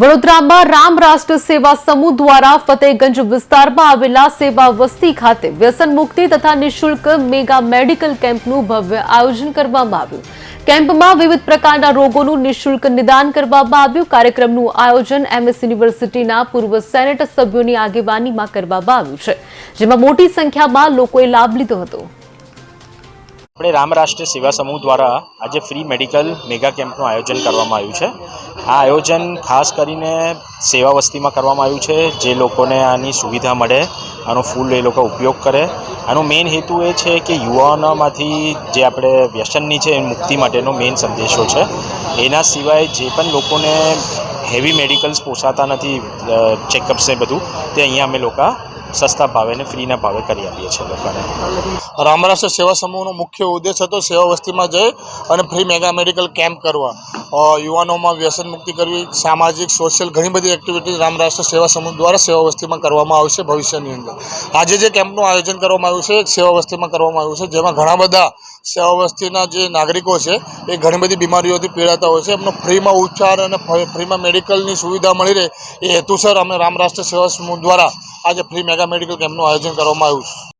વડોદરામાં રામ રાષ્ટ્ર સેવા સમૂહ દ્વારા ફતેગંજ વિસ્તારમાં આવેલા સેવા વસ્તી ખાતે વ્યસન મુક્તિ તથા નિઃશુલ્ક મેગા મેડિકલ કેમ્પનું ભવ્ય આયોજન કરવામાં આવ્યું. કેમ્પમાં વિવિધ પ્રકારના રોગોનું નિઃશુલ્ક નિદાન કરવામાં આવ્યું. કાર્યક્રમનું આયોજન એમએસ યુનિવર્સિટીના પૂર્વ સેનેટ સભ્યોની આગેવાનીમાં કરવામાં આવ્યું છે, જેમાં મોટી સંખ્યામાં લોકોએ લાભ લીધો હતો. આપણે રામ રાષ્ટ્રીય સેવા સમૂહ દ્વારા આજે ફ્રી મેડિકલ મેગા કેમ્પનું આયોજન કરવામાં આવ્યું છે. આ આયોજન ખાસ કરીને સેવા વસ્તીમાં કરવામાં આવ્યું છે, જે લોકોને આની સુવિધા મળે, આનો ફૂલ એ લોકો ઉપયોગ કરે. આનો મેઇન હેતુ એ છે કે યુવાનોમાંથી જે આપણે વ્યસનની છે એ મુક્તિ માટેનો મેઇન સંદેશો છે. એના સિવાય જે પણ લોકોને હેવી મેડિકલ્સ પોસાતા નથી ચેકઅપ્સ ને બધું, તે અહીંયા અમે લોકો સસ્તા ભાવે ને ફ્રીના ભાવે કરી આપીએ છીએ લોકોને. રામરાષ્ટ્ર સેવા સમૂહનો મુખ્ય ઉદ્દેશ હતો સેવા વસ્તીમાં જઈ અને ફ્રી મેગા મેડિકલ કેમ્પ કરવા. યુવાનોમાં વ્યસન મુક્તિ કરવી, સામાજિક સોશિયલ ઘણી બધી એક્ટિવિટી રામરાષ્ટ્ર સેવા સમૂહ દ્વારા સેવા વસ્તીમાં કરવામાં આવશે ભવિષ્યની અંદર. આજે જે કેમ્પનું આયોજન કરવામાં આવ્યું છે સેવા વસ્તીમાં કરવામાં આવ્યું છે, જેમાં ઘણા બધા સેવા વસ્તીના જે નાગરિકો છે, એ ઘણી બધી બીમારીઓથી પીડાતા હોય છે. એમનો ફ્રીમાં ઉપચાર અને ફ્રીમાં મેડિકલની સુવિધા મળી રહે એ હેતુસર અમે રામરાષ્ટ્ર સેવા સમૂહ દ્વારા આજે ફ્રી મેગા મેડિકલ કેમ્પનું આયોજન કરવામાં આવ્યું છે.